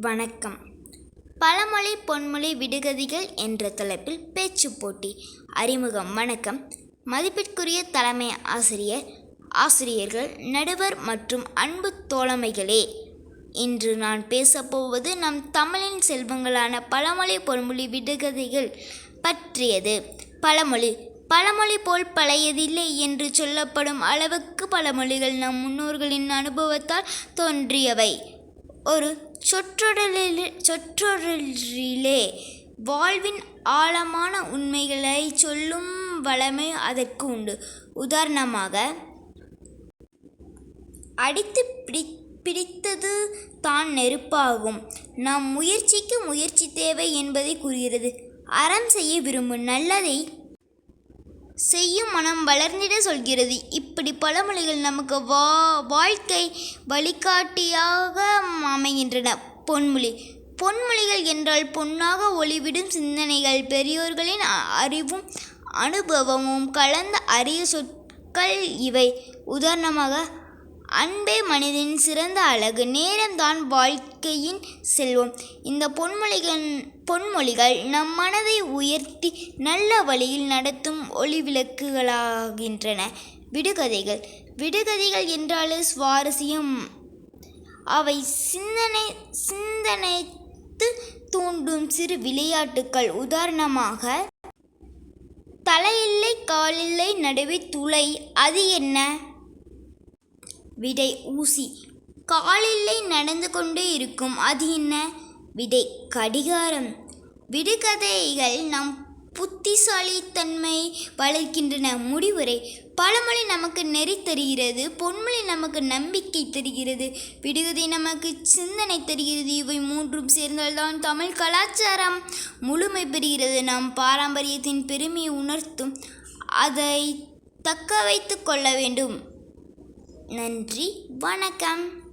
வணக்கம். பழமொழி பொன்மொழி விடுகதிகள் என்ற தலைப்பில் பேச்சு போட்டி. அறிமுகம் வணக்கம். மதிப்பிற்குரிய தலைமை ஆசிரியர் ஆசிரியர்கள் நடுவர் மற்றும் அன்பு தோழமைகளே இன்று நான் பேசப்போவது நம் தமிழின் செல்வங்களான பழமொழி பொன்மொழி விடுகதைகள் பற்றியது. பழமொழி பழமொழி போல் பழையதில்லை என்று சொல்லப்படும் அளவுக்கு பழமொழிகள் நம் முன்னோர்களின் அனுபவத்தால் தோன்றியவை. ஒரு சொற்றொடலில் சொற்றொடரிலே வாழ்வின் ஆழமான உண்மைகளை சொல்லும் வளமை அதற்கு உண்டு. உதாரணமாக அடித்து பிடி பிடித்தது தான் நெருப்பாகும். நாம் முயற்சிக்கு முயற்சி தேவை என்பதை கூறுகிறது. அறம் செய்ய விரும்பும் நல்லதை செய்யும் மனம் வளர்ந்திட சொல்கிறது. இப்படி பழமொழிகள் நமக்கு வா வாழ்க்கை வழிகாட்டியாக அமைகின்றன. பொன்மொழி. பொன்மொழிகள் என்றால் பொன்னாக ஒளிவிடும் சிந்தனைகள். பெரியோர்களின் அறிவும் அனுபவமும் கலந்த அரிய சொற்கள் இவை. உதாரணமாக அன்பே மனிதனின் சிறந்த அழகு. நேரம்தான் வாழ்க்கையின் செல்வம். இந்த பொன்மொழிகள் பொன்மொழிகள் நம் மனதை உயர்த்தி நல்ல வழியில் நடத்தும் ஒளி விளக்குகளாகின்றன விடுகதைகள். விடுகதைகள் என்றாலே சுவாரஸ்யம். அவை சிந்தனை சிந்தனைத்து தூண்டும் சிறு விளையாட்டுக்கள். உதாரணமாக தலையில்லை காலில்லை நடுவே துளை அது என்ன? விடை ஊசி. காலில்லை நடந்து கொண்டே இருக்கும் அது என்ன? விடை கடிகாரம். விடுகதைகள் நம் புத்திசாலித்தன்மை வளர்க்கின்றன. முடிவுரை பழமொழி நமக்கு நெறி தருகிறது பொன்மொழி நமக்கு நம்பிக்கை தருகிறது விடுகதை நமக்கு சிந்தனை தருகிறது. இவை மூன்றும் சேர்ந்தால்தான் தமிழ் கலாச்சாரம் முழுமை பெறுகிறது. நம் பாரம்பரியத்தின் பெருமையை உணர்த்தும் அதை தக்க வைத்து கொள்ள வேண்டும். நன்றி வணக்கம்.